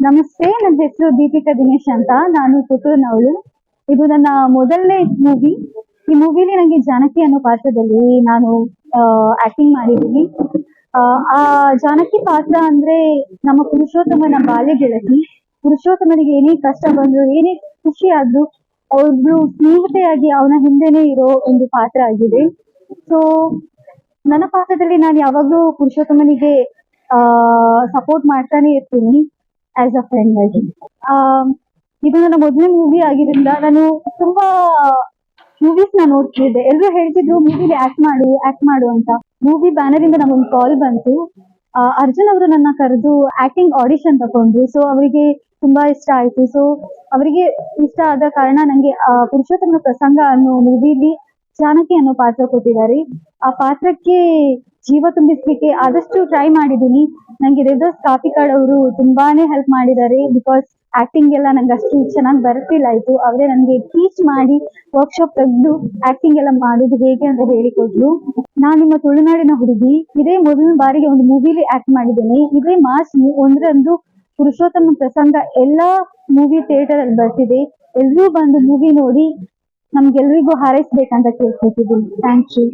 ನಮಸ್ತೆ ನನ್ನ ಹೆಸರು ದೀಪಿಕಾ ದಿನೇಶ್ ಅಂತ. ನಾನು ಪುತ್ತೂರಿನವಳು. ಇದು ನನ್ನ ಮೊದಲನೇ ಮೂವಿ ಈ ಮೂವಿಲಿ ನನಗೆ ಜಾನಕಿ ಅನ್ನೋ ಪಾತ್ರದಲ್ಲಿ ನಾನು ಆಕ್ಟಿಂಗ್ ಮಾಡಿದ್ದೀನಿ. ಆ, ಜಾನಕಿ ಪಾತ್ರ ಅಂದ್ರೆ ನಮ್ಮ ಪುರುಷೋತ್ತಮನ ಬಾಲ್ಯ ಗೆಳತಿ. ಪುರುಷೋತ್ತಮನಿಗೆ ಏನೇ ಕಷ್ಟ ಬಂದ್ರು ಏನೇ ಖುಷಿ ಆದ್ರೂ ಅವ್ಳು ಸ್ನೇಹಿತೆಯಾಗಿ ಅವನ ಹಿಂದೆನೆ ಇರೋ ಒಂದು ಪಾತ್ರ ಆಗಿದೆ. ಸೊ ನನ್ನ ಪಾತ್ರದಲ್ಲಿ ನಾನು ಯಾವಾಗ್ಲೂ ಪುರುಷೋತ್ತಮನಿಗೆ ಆ ಸಪೋರ್ಟ್ ಮಾಡ್ತಾನೆ ಇರ್ತೀನಿ. ಆಸ್ ಅ ಫ್ರೆಂಡ್ ಆಗಿ ಇದು ನನ್ನ ಮೊದಲನೇ ಮೂವಿ ಆಗಿದ್ರಿಂದ ನಾನು ತುಂಬಾ ಮೂವೀಸ್ ನಾನು ನೋಡ್ತಿದ್ದೆ. ಎಲ್ಲರೂ ಹೇಳ್ತಿದ್ರು ಮೂವಿಲಿ ಆಕ್ಟ್ ಮಾಡು ಆಕ್ಟ್ ಮಾಡು ಅಂತ. ಮೂವಿ ಬ್ಯಾನರ್ ಇಂದ ನಮಗೊಂದು ಕಾಲ್ ಬಂತು. ಅರ್ಜುನ್ ಅವರು ನನ್ನ ಕರೆದು ಆಕ್ಟಿಂಗ್ ಆಡಿಷನ್ ತಗೊಂಡ್ರು. ಸೊ ಅವರಿಗೆ ತುಂಬಾ ಇಷ್ಟ ಆಯ್ತು. ಸೊ ಅವರಿಗೆ ಇಷ್ಟ ಆದ ಕಾರಣ ನಂಗೆ ಪುರುಷೋತ್ತಮ ಪ್ರಸಂಗ ಅನ್ನೋ ಮೂವಿಲಿ ಜಾನಕಿ ಅನ್ನೋ ಪಾತ್ರ ಕೊಟ್ಟಿದ್ದಾರೆ. ಆ ಪಾತ್ರಕ್ಕೆ ಜೀವ ತುಂಬಿಸ್ಲಿಕ್ಕೆ ಆದಷ್ಟು ಟ್ರೈ ಮಾಡಿದೀನಿ ನಂಗೆ ರಿವರ್ಸ್ ಕಾಫಿ ಕಾರ್ಡ್ ಅವರು ತುಂಬಾನೇ ಹೆಲ್ಪ್ ಮಾಡಿದ್ದಾರೆ. ಬಿಕಾಸ್ ಆಕ್ಟಿಂಗ್ ಎಲ್ಲ ನಂಗೆ ಅಷ್ಟು ಚೆನ್ನಾಗಿ ಬರ್ತಿಲ್ಲ ಆಯ್ತು ಅವರೇ ನನಗೆ ಟೀಚ್ ಮಾಡಿ ವರ್ಕ್ಶಾಪ್ ತೆಗೆದು ಆಕ್ಟಿಂಗ್ ಎಲ್ಲ ಮಾಡೋದು ಹೇಗೆ ಅಂತ ಹೇಳಿಕೊಟ್ರು. ನಾನು ನಿಮ್ಮ ತುಳುನಾಡಿನ ಹುಡುಗಿ. ಇದೇ ಮೊದಲ ಬಾರಿಗೆ ಒಂದು ಮೂವಿಲಿ ಆಕ್ಟ್ ಮಾಡಿದ್ದೇನೆ. ಇದೇ ಮಾರ್ಚ್ ಒಂದರಂದು ಪುರುಷೋತ್ತಮ ಪ್ರಸಂಗ ಎಲ್ಲಾ ಮೂವಿ ಥಿಯೇಟರ್ ಅಲ್ಲಿ ಬರ್ತಿದೆ. ಎಲ್ಲರೂ ಬಂದು ಮೂವಿ ನೋಡಿ ನಮ್ಗೆಲ್ರಿಗೂ ಹಾರೈಸ್ಬೇಕಂತ ಕೇಳ್ಕೊತಿದ್ದೀನಿ. Thank you